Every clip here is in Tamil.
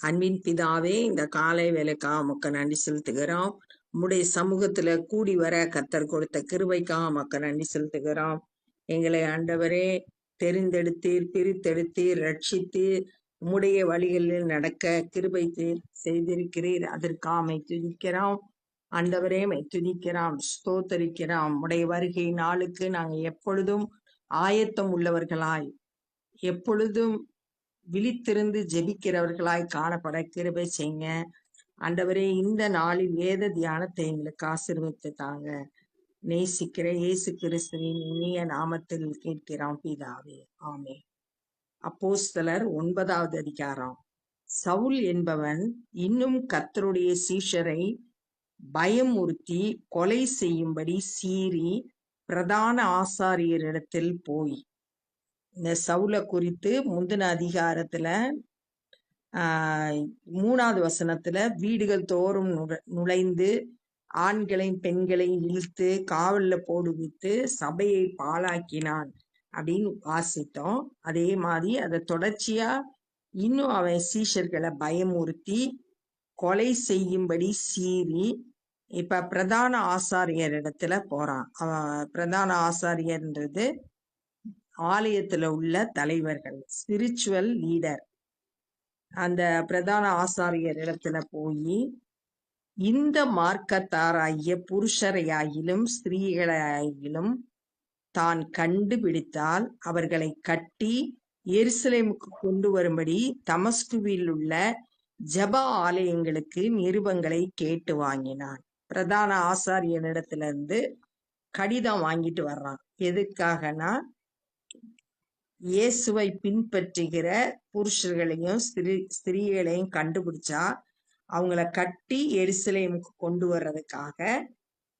அன்பின் பிதாவே இந்த காலை வேலைக்கா உமக்கு நன்றி செலுத்துகிறோம். உம்முடைய சமூகத்துல கூடி வர கத்தர் கொடுத்த கிருபைக்காக உமக்கு நன்றி செலுத்துகிறோம். எங்களை ஆண்டவரே தெரிந்தெடுத்தீர் பிரித்தெடுத்தீர் ரட்சித்தீர். உம்முடைய வழிகளில் நடக்க கிருபை செய்திருக்கிறீர். அதற்காமை துதிக்கிறோம். ஆண்டவரே மை துதிக்கிறோம். ஸ்தோத்தரிக்கிறோம். உடைய வருகை நாளுக்கு நாங்கள் எப்பொழுதும் ஆயத்தம் உள்ளவர்களாய். எப்பொழுதும் விழித்திருந்து ஜெபிக்கிறவர்களாய் காணப்பட கிருபை செய்யுங்க. ஆண்டவரே இந்த நாளில் வேத தியானத்தை எங்களுக்கு ஆசிர்வித்து தாங்க. நேசிக்கிற இயேசு கிறிஸ்துவின் இனிய நாமத்தில் கேட்கிறோம் பிதாவே. ஆமே அப்போஸ்தலர் ஒன்பதாவது அதிகாரம். சவுல் என்பவன் இன்னும் கத்தருடைய சீஷரை பயமுறுத்தி கொலை செய்யும்படி சீறி பிரதான ஆசாரியரிடத்தில் போய் இந்த சவுலை குறித்து முந்தின அதிகாரத்துல மூணாவது வசனத்துல வீடுகள் தோறும் நுழைந்து ஆண்களையும் பெண்களையும் இழுத்து காவலில் போடுவித்து சபையை பாழாக்கினான் அப்படின்னு வாசித்தோம். அதே மாதிரி அதை தொடர்ச்சியா இன்னும் அவன் சீஷர்களை பயமுறுத்தி கொலை செய்யும்படி சீறி இப்ப பிரதான ஆசாரியர் இடத்துல போறான். அவன் பிரதான ஆசாரியர்ன்றது ஆலயத்துல உள்ள தலைவர்கள் ஸ்பிரிச்சுவல் லீடர் அந்த பிரதான ஆசாரியர் இடத்துல போய் இந்த மார்க்கத்தாராகிய புருஷரையாயிலும் ஸ்திரீகளாயிலும் தான் கண்டுபிடித்தால் அவர்களை கட்டி எருசலேமுக்கு கொண்டு வரும்படி தமஸ்குவில் உள்ள ஜபா ஆலயங்களுக்கு நிருபங்களை கேட்டு வாங்கினான். பிரதான ஆசாரியனிடத்துல இருந்து கடிதம் வாங்கிட்டு வர்றான். எதுக்காகனா இயேசுவை பின்பற்றுகிற புருஷர்களையும் ஸ்திரீ ஸ்திரீகளையும் கண்டுபிடிச்சா அவங்கள கட்டி எருசலேமுக்கு கொண்டு வர்றதுக்காக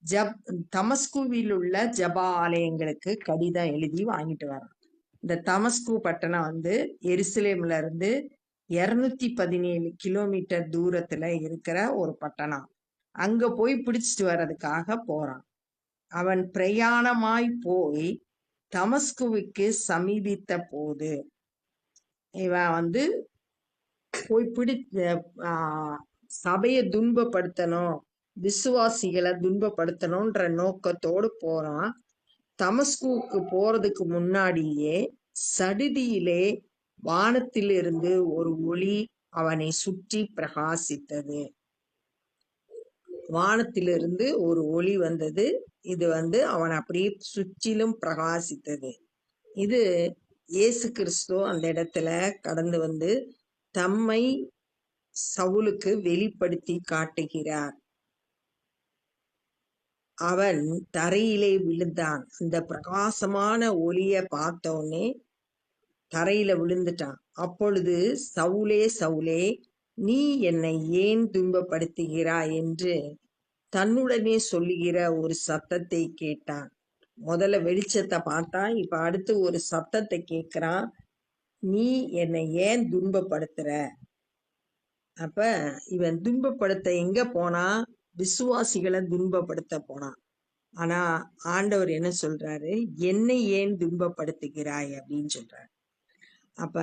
ஜப் தமஸ்குவில் உள்ள ஜபா ஆலயங்களுக்கு கடிதம் எழுதி வாங்கிட்டு வரான் இந்த தமஸ்கு பட்டணம் வந்து எருசலேம்ல இருந்து இருநூத்தி பதினேழு கிலோமீட்டர் தூரத்துல இருக்கிற ஒரு பட்டணம். அங்க போய் பிடிச்சிட்டு வர்றதுக்காக போறான். அவன் பிரயாணமாய் போய் தமஸ்குவுக்கு சமீபித்த போது இவன் வந்து போய் பிடி ஆஹ் சபையை துன்பப்படுத்தணும் விசுவாசிகளை துன்பப்படுத்தணும்ன்ற நோக்கத்தோடு போறான். தமஸ்குவுக்கு போறதுக்கு முன்னாடியே சடுதியிலே வானத்திலிருந்து ஒரு ஒளி அவனை சுற்றி பிரகாசித்தது. வானத்திலிருந்து ஒரு ஒளி வந்தது. இது வந்து அவன் அப்படியே சுற்றிலும் பிரகாசித்தது. இது இயேசு கிறிஸ்து அந்த இடத்துல கடந்து வந்து தம்மை சவுலுக்கு வெளிப்படுத்தி காட்டுகிறார். அவன் தரையிலே விழுந்தான். அந்த பிரகாசமான ஒளிய பார்த்தோன்னே தரையில விழுந்துட்டான். அப்பொழுது சவுலே சவுலே நீ என்னை ஏன் துன்பப்படுத்துகிறாய் என்று தன்னுடனே சொல்லுகிற ஒரு சத்தத்தை கேட்டான். முதல்ல வெளிச்சத்தை பார்த்தான். இப்ப அடுத்து ஒரு சத்தத்தை கேட்கிறான். நீ என்னை ஏன் துன்பப்படுத்துற? அப்ப இவன் துன்பப்படுத்த எங்க போனா? விசுவாசிகளை துன்பப்படுத்த போனான் ஆனா ஆண்டவர் என்ன சொல்றாரு? என்னை ஏன் துன்பப்படுத்துகிறாய் அப்படின்னு சொல்றாரு. அப்ப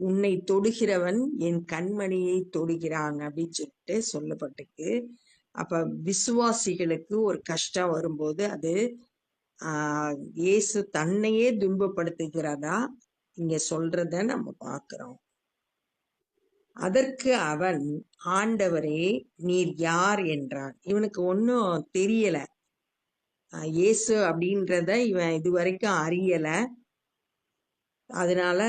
உன்னை தொடுகிறவன் என் கண்மணியை தொடுகிறான் அப்படின்னு சொல்லிட்டு சொல்லப்பட்டிருக்கு. அப்ப விசுவாசிகளுக்கு ஒரு கஷ்டம் வரும்போது அது ஆஹ் இயேசு தன்னையே துன்பப்படுத்துகிறதா? இங்க சொல்றத நம்ம பாக்குறோம் அதற்கு அவன் ஆண்டவரே நீர் யார்? என்றான். இவனுக்கு ஒன்னும் தெரியல. இயேசு அப்படின்றத இவன் இதுவரைக்கும் அறியல. அதனால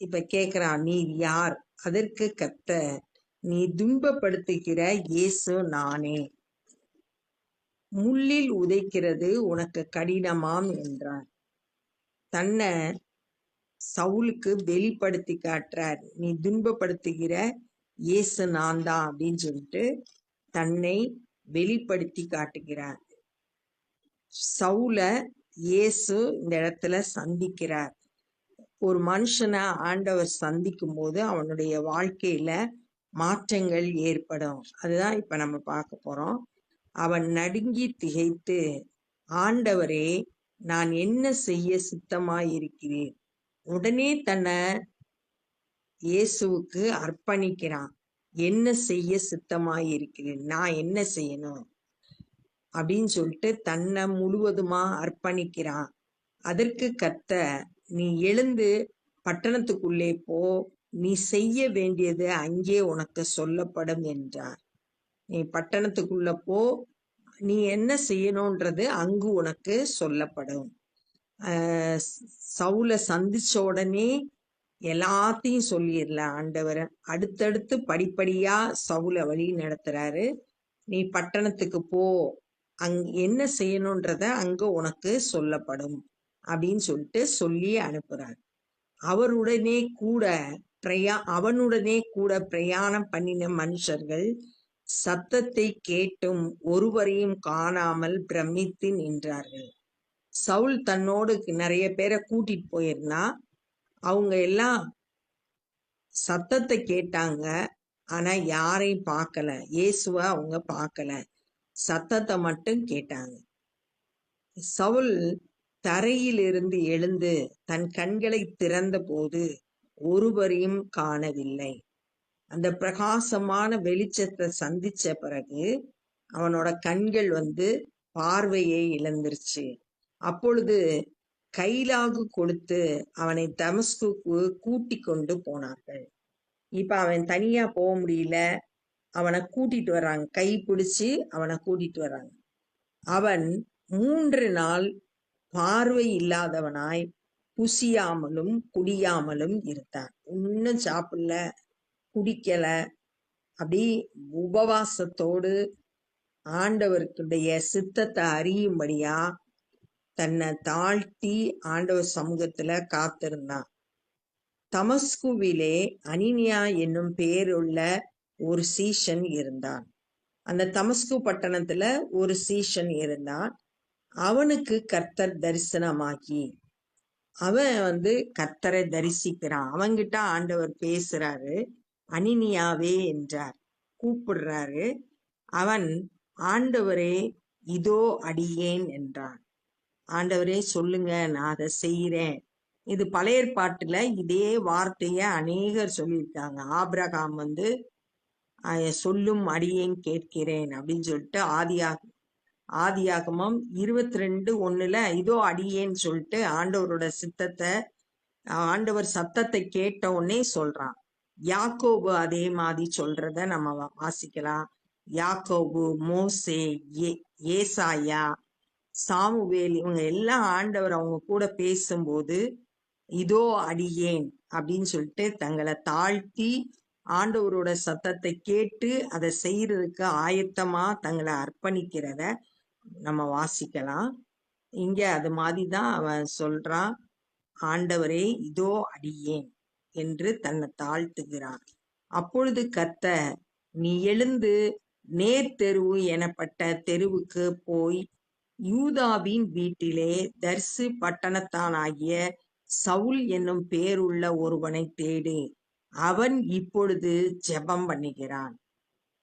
இப்ப கேக்குறான் நீ யார்? அதற்கு கத்த நீ துன்பப்படுத்துகிற இயேசு நானே. முள்ளில் உதைக்கிறது உனக்கு கடினமாம் என்றான் தன்னை சவுலுக்கு வெளிப்படுத்தி காட்டுறார். நீ துன்பப்படுத்துகிற இயேசு நான் தான் அப்படின்னு சொல்லிட்டு தன்னை வெளிப்படுத்தி காட்டுகிறார். சவுல இயேசு இந்த இடத்துல சந்திக்கிறார். ஒரு மனுஷனை ஆண்டவர் சந்திக்கும் போது அவனுடைய வாழ்க்கையில மாற்றங்கள் ஏற்படும். அதுதான் இப்ப நம்ம பார்க்க போறோம். அவன் நடுங்கி திகைத்து ஆண்டவரே நான் என்ன செய்ய சித்தமாயிருக்கிறேன்? உடனே தன்னை இயேசுவுக்கு அர்ப்பணிக்கிறான். என்ன செய்ய சித்தமாயிருக்கிறேன்? நான் என்ன செய்யணும்? அப்படின்னு சொல்லிட்டு தன்னை முழுவதுமா அர்ப்பணிக்கிறான். அதற்கு கத்த நீ எழுந்து பட்டணத்துக்குள்ளே போ. நீ செய்ய வேண்டியது அங்கே உனக்கு சொல்லப்படும் என்றார். நீ பட்டணத்துக்குள்ள போ. நீ என்ன செய்யணும்ன்றது அங்கு உனக்கு சொல்லப்படும். சவுல சந்திச்ச உடனே எல்லாத்தையும் சொல்லிடல ஆண்டவர். அடுத்தடுத்து படிப்படியா சவுல வழி நடத்துறாரு. நீ பட்டணத்துக்கு போ. அங் என்ன செய்யணுன்றத அங்க உனக்கு சொல்லப்படும். அப்படின்னு சொல்லிட்டு சொல்லி அனுப்புறார். அவருடனே கூட பிரயா அவனுடனே கூட பிரயாணம் பண்ணின மனுஷர்கள் சத்தத்தை கேட்டும் ஒருவரையும் காணாமல் பிரமித்து நின்றார்கள். சவுல் தன்னோடு நிறைய பேரை கூட்டிட்டு போயிருந்தா அவங்க எல்லாம் சத்தத்தை கேட்டாங்க ஆனா யாரையும் பார்க்கல. இயேசுவ அவங்க பார்க்கல. சத்தத்தை மட்டும் கேட்டாங்க. சவுல் தரையிலிருந்து எழுந்து தன் கண்களை திறந்தபோது ஒருவரையும் காணவில்லை. அந்த பிரகாசமான வெளிச்சத்தை சந்திச்ச பிறகு அவனோட கண்கள் வந்து பார்வையை இழந்துருச்சு. அப்பொழுது கைலாகு கொடுத்து அவனை தமஸ்குக்கு கூட்டி கொண்டு போனார்கள். இப்ப அவன் தனியா போக முடியல. அவனை கூட்டிட்டு வர்றாங்க. கை பிடிச்சி அவனை கூட்டிட்டு வர்றாங்க. அவன் மூன்று நாள் பார்வை இல்லாதவனாய் புசியாமலும் குடியாமலும் இருந்தான் ஒன்னும் சாப்பிடல குடிக்கல. அப்படி உபவாசத்தோடு ஆண்டவருக்குடைய சித்தத்தை அறியும்படியா தன்னை தாழ்த்தி ஆண்டவர் சமூகத்துல காத்திருந்தான். தமஸ்குவிலே அனினியா என்னும் பேருள்ள ஒரு சீஷன் இருந்தான். அந்த தமஸ்கு பட்டணத்துல ஒரு சீஷன் இருந்தான். அவனுக்கு கர்த்தர் தரிசனமாகி அவன் வந்து கர்த்தரை தரிசிக்கிறான். அவன்கிட்ட ஆண்டவர் பேசுறாரு அனினியாவே என்றார். கூப்பிடுறாரு. அவன் ஆண்டவரே இதோ அடியேன் என்றான். ஆண்டவரே சொல்லுங்க நான் அதை செய்யறேன் இது பழைய பாட்டுல இதே வார்த்தைய அநேகர் சொல்லியிருக்காங்க. ஆபிரகாம் வந்து சொல்லும் அடியேன் கேட்கிறேன் அப்படின்னு சொல்லிட்டு ஆதியா ஆதியாகமம் இருபத்தி ரெண்டு ஒண்ணுல இதோ அடியேன்னு சொல்லிட்டு ஆண்டவரோட சித்தத்தை ஆண்டவர் சத்தத்தை கேட்ட உடனே சொல்றான். யாக்கோபு அதே மாதிரி சொல்றத நம்ம வாசிக்கலாம். யாக்கோபு மோசே ஏ ஏசாயா சாமுவேல் இவங்க எல்லாம் ஆண்டவர் அவங்க கூட பேசும்போது இதோ அடியேன் அப்படின்னு சொல்லிட்டு தங்களை தாழ்த்தி ஆண்டவரோட சத்தத்தை கேட்டு அதை செய்யறதுக்கு ஆயத்தமா தங்களை அர்ப்பணிக்கிறத நம்ம வாசிக்கலாம். இங்க அது மாதிரி தான் அவன் சொல்றான் ஆண்டவரே இதோ அடியேன் என்று தன்னை தாழ்த்துகிறான். அப்பொழுது கத்த நீ எழுந்து நேர் தெருவு எனப்பட்ட தெருவுக்கு போய் யூதாவின் வீட்டிலே தர்சு பட்டணத்தானாகிய சவுல் என்னும் பேருள்ள ஒருவனை தேடு. அவன் இப்பொழுது ஜெபம் பண்ணுகிறான்.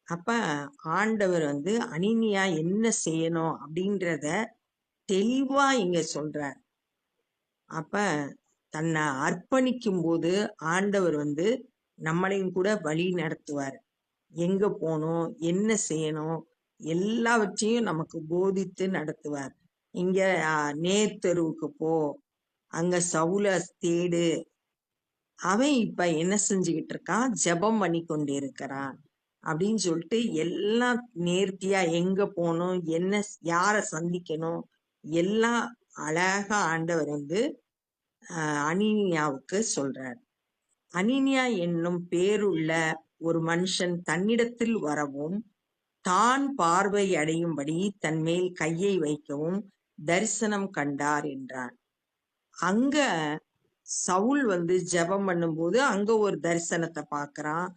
அப்ப ஆண்டவர் வந்து அனினியா என்ன செய்யணும் அப்படின்றத தெளிவா இங்க சொல்றார். அப்ப தன்னை அர்ப்பணிக்கும் போது ஆண்டவர் வந்து நம்மளையும் கூட வழி நடத்துவார். எங்க போகணும் என்ன செய்யணும் எல்லாவற்றையும் நமக்கு போதித்து நடத்துவார். இங்க நேர்த்தருவுக்கு போ அங்க சவுல தேடு. அவன் இப்ப என்ன செஞ்சுக்கிட்டு இருக்கான்? ஜெபம் பண்ணி கொண்டு இருக்கிறான் அப்படின்னு சொல்லிட்டு எல்லாம் நேர்த்தியா எங்க போகணும் என்ன யார சந்திக்கணும் எல்லாம் அழகா ஆண்டவர் வந்து அனினியாவுக்கு அனீனியாவுக்கு சொல்றார். அனீனியா என்னும் பேருள்ள ஒரு மனுஷன் தன்னிடத்தில் வரவும் தான் பார்வை அடையும்படி தன் மேல் கையை வைக்கவும் தரிசனம் கண்டார் என்றார். அங்க சவுல் வந்து ஜெபம் பண்ணும்போது அங்க ஒரு தரிசனத்தை பார்க்கறான்.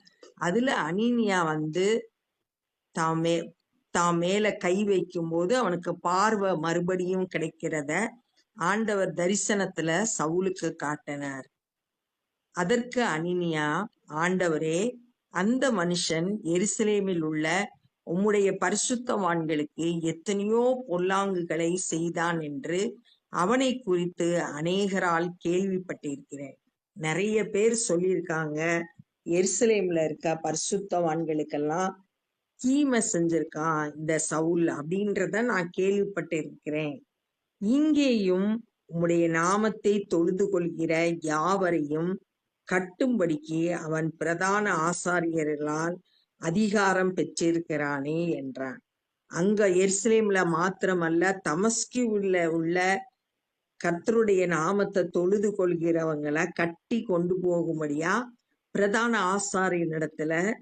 அதுல அனீனியா வந்து தாம் மே தாம் மேல கை வைக்கும்போது அவனுக்கு பார்வை மறுபடியும் கிடைக்கிறத ஆண்டவர் தரிசனத்துல சவுலுக்கு காட்டினார். அதற்கு அனினியா ஆண்டவரே அந்த மனுஷன் எருசலேமில் உள்ள உம்முடைய பரிசுத்தவான்களுக்கு எத்தனையோ பொல்லாங்குகளை செய்தான் என்று அவனை குறித்து அநேகரால் கேள்விப்பட்டிருக்கிறேன். நிறைய பேர் சொல்லியிருக்காங்க. எருசலேம்ல இருக்க பரிசுத்தவான்களுக்கெல்லாம் தீமை செஞ்சிருக்கான் இந்த சவுல் அப்படின்றத நான் கேள்விப்பட்டிருக்கிறேன். இங்கேயும் உம்முடைய நாமத்தை தொழுது கொள்கிற யாவரையும் கட்டும்படிக்கு அவன் பிரதான ஆசாரியர்களால் அதிகாரம் பெற்றிருக்கிறானே என்றான். அங்க எருசலேம்ல மாத்திரமல்ல தமஸ்கியுள்ள உள்ள கர்த்தருடைய நாமத்தை தொழுது கொள்கிறவங்களை கட்டி கொண்டு போகும்படியா பிரதான ஆசாரியனிடத்துல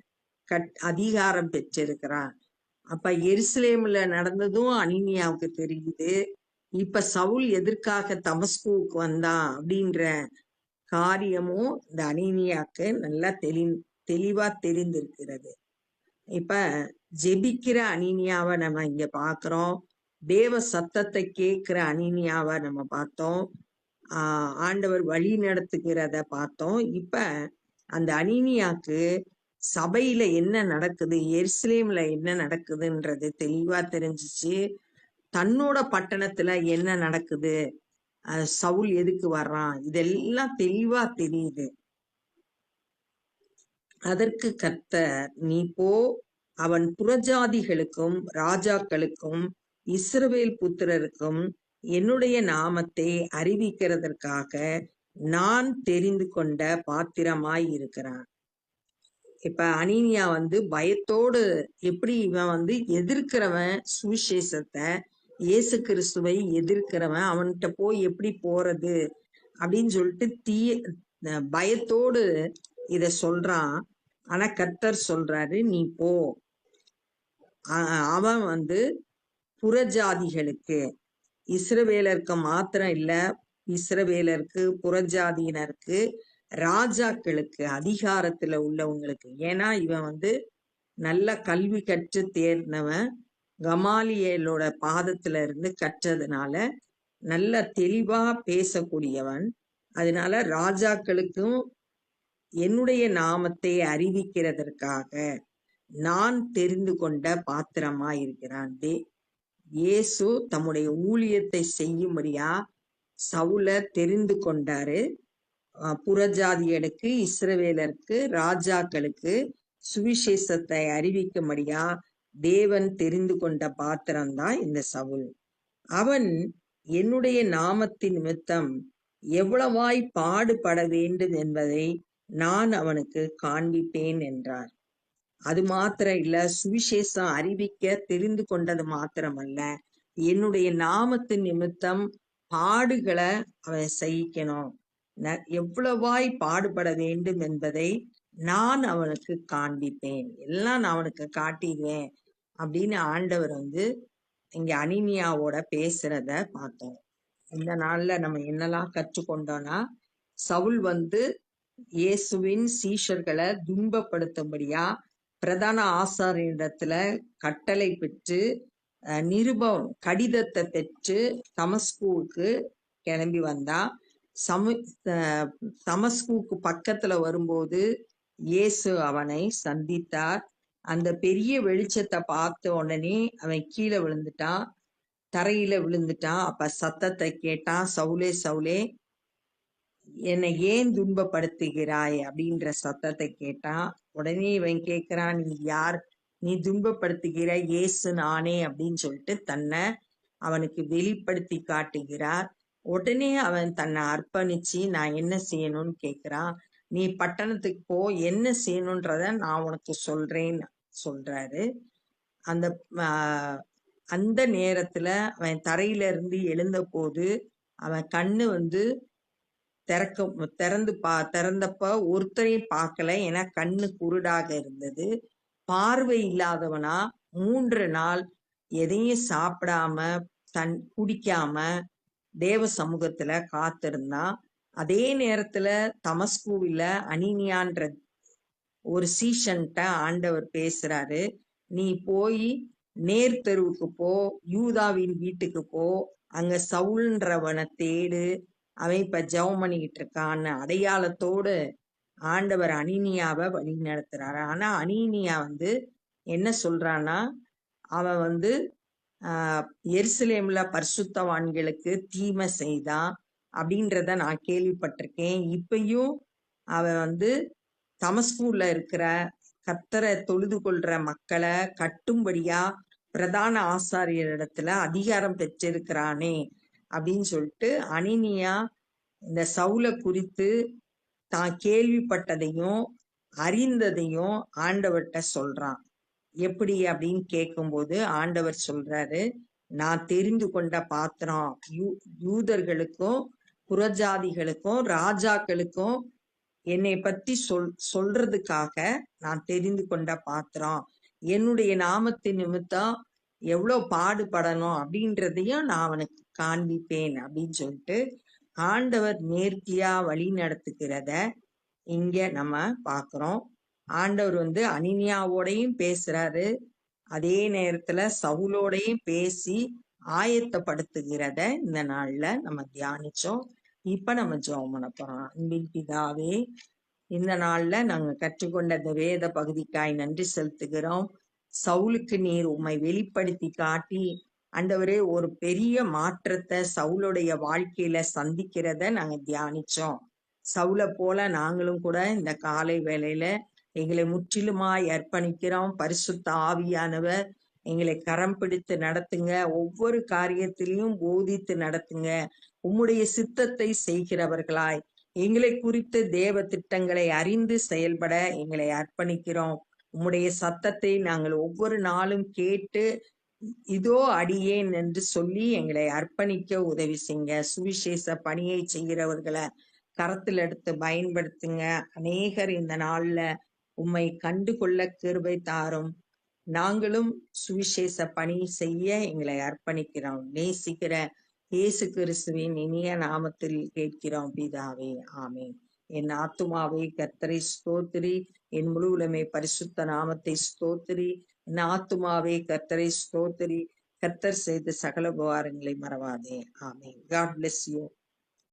கட் அதிகாரம் பெற்றிருக்கிறான் அப்ப எருசலேம்ல நடந்ததும் அனினியாவுக்கு தெரியுது. இப்ப சவுல் எதற்காக தமஸ்கூவுக்கு வந்தான் அப்படின்ற காரியமும் இந்த அனினியாக்கு நல்லா தெளி தெளிவா தெரிந்திருக்கிறது. இப்ப ஜெபிக்கிற அனினியாவை நம்ம இங்க பாக்குறோம். தேவ சத்தத்தை கேட்கிற அனினியாவை நம்ம பார்த்தோம். ஆஹ் ஆண்டவர் வழி நடத்துகிறத பார்த்தோம். இப்ப அந்த அனினியாக்கு சபையில என்ன நடக்குது எருசலேம்ல என்ன நடக்குதுன்றது தெளிவா தெரிஞ்சிச்சு. தன்னோட பட்டணத்துல என்ன நடக்குது சவுல் எதுக்கு வர்றான் இதெல்லாம் தெளிவா தெரியுது. அதற்கு கர்த்தர் நீ போ அவன் புறஜாதிகளுக்கும் ராஜாக்களுக்கும் இஸ்ரவேல் புத்திரருக்கும் என்னுடைய நாமத்தை அறிவிக்கிறதற்காக நான் தெரிந்து கொண்ட பாத்திரமாய் இருக்கிறான். இப்ப அனீனியா வந்து பயத்தோடு எப்படி இவன் வந்து எதிர்க்கிறவன் சுவிசேஷத்தை இயேசு கிறிஸ்துவை எதிர்க்கிறவன் அவன்கிட்ட போய் எப்படி போறது அப்படின்னு சொல்லிட்டு தீய பயத்தோடு இத சொல்றான். ஆனா கர்த்தர் சொல்றாரு நீ போ. அ- அவன் வந்து புறஜாதிகளுக்கு இஸ்ரவேலருக்கு மாத்திரம் இல்ல இஸ்ரவேலருக்கு புறஜாதியினருக்கு ராஜாக்களுக்கு அதிகாரத்துல உள்ளவங்களுக்கு. ஏன்னா இவன் வந்து நல்ல கல்வி கற்று தேர்ந்தவன். கமாலியலோட பாதத்துல இருந்து கற்றதுனால நல்ல தெளிவா பேசக்கூடியவன். அதனால ராஜாக்களுக்கும் என்னுடைய நாமத்தை அறிவிக்கிறதற்காக நான் தெரிந்து கொண்ட பாத்திரமா இருக்கிறான். இயேசு தம்முடைய ஊழியத்தை செய்யும்படியா சவுல தெரிந்து கொண்டாரு. புறஜாதியனுக்கு புறஜாதியருக்கு இஸ்ரவேலருக்கு ராஜாக்களுக்கு சுவிசேஷத்தை அறிவிக்கும்படியா தேவன் தெரிந்து கொண்ட பாத்திரம்தான் இந்த சவுல். அவன் என்னுடைய நாமத்தின் நிமித்தம் எவ்வளவாய் பாடுபட வேண்டும் என்பதை நான் அவனுக்கு காண்பிப்பேன் என்றார். அது மாத்திரம் இல்ல சுவிசேஷம் அறிவிக்க தெரிந்து கொண்டது மாத்திரமல்ல. என்னுடைய நாமத்தின் நிமித்தம் பாடுகளை அவன் சகிக்கணும் எவ்வளவாய் பாடுபட வேண்டும் என்பதை நான் அவனுக்கு காண்பிப்பேன். எல்லாம் நான் அவனுக்கு காட்டிடுவேன் அப்படின்னு ஆண்டவர் வந்து இங்க அனிமியாவோட பேசுறத பார்த்தோம். இந்த நாள்ல நம்ம என்னெல்லாம் கற்றுக்கொண்டோம்னா சவுல் வந்து இயேசுவின் சீஷர்களை துன்பப்படுத்தும்படியா பிரதான ஆசாரியனிடத்துல கட்டளை பெற்று நிருபம் கடிதத்தை பெற்று தமஸ்குவுக்கு கிளம்பி வந்தா. சமு அஹ், பக்கத்துல வரும்போது இயேசு அவனை சந்தித்தார். அந்த பெரிய வெளிச்சத்தை பார்த்த உடனே அவன் கீழே விழுந்துட்டான். தரையில விழுந்துட்டான். அப்ப சத்தத்தை கேட்டான் சவுலே சவுலே என்னை ஏன் துன்பப்படுத்துகிறாய்? அப்படின்ற சத்தத்தை கேட்டான். உடனே இவன் கேக்குறான் நீ யார்? நீ துன்பப்படுத்துகிற இயேசு நானே அப்படின்னு சொல்லிட்டு தன்னை அவனுக்கு வெளிப்படுத்தி காட்டுகிறார். உடனே அவன் தன்னை அர்ப்பணிச்சு நான் என்ன செய்யணும்னு கேட்கிறான் நீ பட்டணத்துக்கு போ என்ன செய்யணுன்றத நான் உனக்கு சொல்றேன்னு சொல்றாரு. அந்த ஆஹ், அந்த நேரத்துல அவன் தரையில இருந்து எழுந்த போது அவன் கண்ணு வந்து திறக்க திறந்து பா திறந்தப்ப ஒருத்தரையும் பார்க்கல. ஏன்னா கண்ணு குருடாக இருந்தது. பார்வை இல்லாதவனா மூன்று நாள் எதையும் சாப்பிடாம தன் குடிக்காம தேவ சமூகத்துல காத்திருந்தான் அதே நேரத்துல தமஸ்கூவில அனினியான்ற ஒரு சீஷன்ட்ட ஆண்டவர் பேசுறாரு. நீ போய் நேர்தெருவுக்கு போ யூதாவின் வீட்டுக்கு போ அங்க சவுல்ன்றவனை தேடு அவன் இப்ப ஜெபம் பண்ணிக்கிட்டு இருக்கான்னு அடையாளத்தோடு ஆண்டவர் அனீனியாவை வழி நடத்துறாரு. ஆனா அனீனியா வந்து என்ன சொல்றான்னா அவன் வந்து ஆஹ் எருசலேம்ல பரிசுத்தவான்களுக்கு தீமை செய்தான் அப்படின்றத நான் கேள்விப்பட்டிருக்கேன். இப்பயும் அவன் வந்து தமஸ்கூர்ல இருக்கிற கத்தரை தொழுது கொள்ற மக்களை கட்டும்படியா பிரதான ஆசாரியரிடத்துல அதிகாரம் பெற்றிருக்கிறானே அப்படின்னு சொல்லிட்டு அனினியா இந்த சவுல குறித்து தான் கேள்விப்பட்டதையும் அறிந்ததையும் ஆண்டவர்கிட்ட சொல்றான். எப்படி அப்படின்னு கேட்கும்போது ஆண்டவர் சொல்றாரு நான் தெரிந்து கொண்ட பாத்திரம் யூ யூதர்களுக்கும் புறஜாதிகளுக்கும் ராஜாக்களுக்கும் என்னை பத்தி சொல் சொல்றதுக்காக நான் தெரிந்து கொண்ட பாத்திரம். என்னுடைய நாமத்தின் நிமித்தம் எவ்வளவு பாடுபடணும் அப்படின்றதையும் நான் அவனுக்கு காண்பிப்பேன் அப்படின்னு சொல்லிட்டு ஆண்டவர் நேர்த்தியா வழி நடத்துகிறத இங்க நம்ம பார்க்குறோம் ஆண்டவர் வந்து அனினியாவோடையும் பேசுறாரு. அதே நேரத்துல சவுலோடையும் பேசி ஆயத்தப்படுத்துகிறத இந்த நாள்ல நம்ம தியானிச்சோம். இப்ப நம்ம ஜெபம் பண்ண போறோம். அன்பின் பிதாவே இந்த நாள்ல நாங்க கற்றுக்கொண்ட இந்த வேத பகுதிக்காய் நன்றி செலுத்துகிறோம். சவுலுக்கு நீர் உம்மை வெளிப்படுத்தி காட்டி அண்டவரே ஒரு பெரிய மாற்றத்தை சவுளுடைய வாழ்க்கையில சந்திக்கிறத நாங்க தியானிச்சோம். சவுளை போல நாங்களும் கூட இந்த காலை வேளையில எங்களை முற்றிலுமாய் அர்ப்பணிக்கிறோம். பரிசுத்த ஆவியானவர் எங்களை கரம் பிடித்து நடத்துங்க. ஒவ்வொரு காரியத்திலையும் போதித்து நடத்துங்க. உம்முடைய சித்தத்தை செய்கிறவர்களாய். எங்களை குறித்து தேவ திட்டங்களை அறிந்து செயல்பட எங்களை அர்ப்பணிக்கிறோம். உம்முடைய சத்தத்தை நாங்கள் ஒவ்வொரு நாளும் கேட்டு இதோ அடியேன் என்று சொல்லி எங்களை அர்ப்பணிக்க உதவி செய்யுங்க. சுவிசேஷ பணியை செய்கிறவர்களை கரத்தில் எடுத்து பயன்படுத்துங்க. அநேகர் இந்த நாள்ல உம்மை கண்டு கொள்ள கிருபை தாரும். நாங்களும் சுவிசேஷ பணி செய்ய எங்களை அர்ப்பணிக்கிறோம். நேசிக்கிற இயேசு கிறிஸ்துவின் இனிய நாமத்தில் கேட்கிறோம். பிதாவே ஆமேன். என் ஆத்துமாவை கர்த்தரை ஸ்தோத்திரி. என் முழு உலமை பரிசுத்த நாமத்தை ஸ்தோத்திரி. என் ஆத்துமாவே கர்த்தரை ஸ்தோத்திரி. கர்த்தர் செய்த சகல உபகாரங்களை மறவாதே. ஆமே காட் பிளெஸ் யூ